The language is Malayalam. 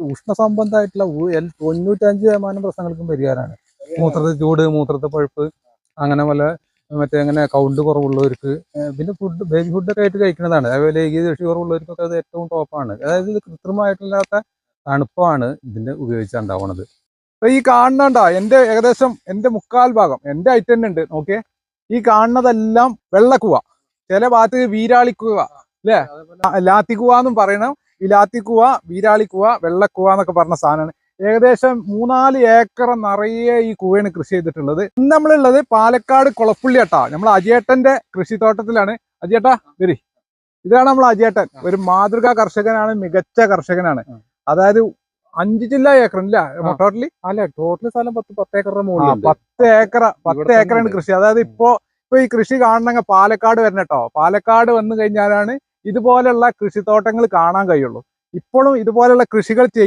ഉഷ്ണ സംബന്ധമായിട്ടുള്ള ഉ- എൽ- തൊണ്ണൂറ്റഞ്ച് ശതമാനം പ്രശ്നങ്ങൾക്കും പരിഹാരമാണ്. മൂത്രത്തെ ചൂട് മൂത്രത്തെ പഴുപ്പ് അങ്ങനെ പോലെ മറ്റേ അങ്ങനെ കൗണ്ട് കുറവുള്ളവർക്ക് പിന്നെ ഫുഡ് ബേബി ഫുഡൊക്കെ ആയിട്ട് കഴിക്കുന്നതാണ്. അതേപോലെ ഈ കൃഷി കുറവുള്ളവർക്കൊക്കെ അത് ഏറ്റവും ടോപ്പാണ്. അതായത് ഇത് കൃത്രിമമായിട്ടില്ലാത്ത തണുപ്പാണ് ഇതിന്റെ ഉപയോഗിച്ചുണ്ടാവണത്. അപ്പൊ ഈ കാണുന്നുണ്ട എന്റെ ഏകദേശം എന്റെ മുക്കാൽ ഭാഗം എന്റെ ഐറ്റം തന്നെ ഉണ്ട് നോക്കിയേ. ഈ കാണുന്നതെല്ലാം വെള്ളക്കുവ. ചില ഭാഗത്ത് വീരാളിക്കുവ അല്ലേ? ലാത്തിക്കുവ എന്നും പറയണം. ഈ ലാത്തിക്കുവ വീരാളിക്കുവ വെള്ളക്കുവ എന്നൊക്കെ പറഞ്ഞ സാധനമാണ്. ഏകദേശം മൂന്നാൽ ഏക്കർ നിറയെ ഈ കുവയാണ് കൃഷി ചെയ്തിട്ടുള്ളത്. ഇന്ന് നമ്മളുള്ളത് പാലക്കാട് കുളപ്പുള്ളി ഏട്ടാ. നമ്മൾ അജേട്ടന്റെ കൃഷിത്തോട്ടത്തിലാണ്. അജേട്ടാ വരി. ഇതാണ് നമ്മൾ അജേട്ടൻ ഒരു മാതൃകാ കർഷകനാണ് മികച്ച കർഷകനാണ്. അതായത് അഞ്ച് ജില്ല ഏക്കർ ഇല്ല ടോട്ടലി? അല്ല ടോട്ടലി സ്ഥലം പത്ത് പത്ത് ഏക്കർ പത്ത് ഏക്കർ പത്ത് ഏക്കറാണ് കൃഷി. അതായത് ഇപ്പോ ഇപ്പൊ ഈ കൃഷി കാണണമെങ്കിൽ പാലക്കാട് വരണം കേട്ടോ പാലക്കാട് വന്നു കഴിഞ്ഞാലാണ് ഇതുപോലുള്ള കൃഷിത്തോട്ടങ്ങൾ കാണാൻ കഴിയുള്ളൂ. ഇപ്പോഴും ഇതുപോലെയുള്ള കൃഷികൾ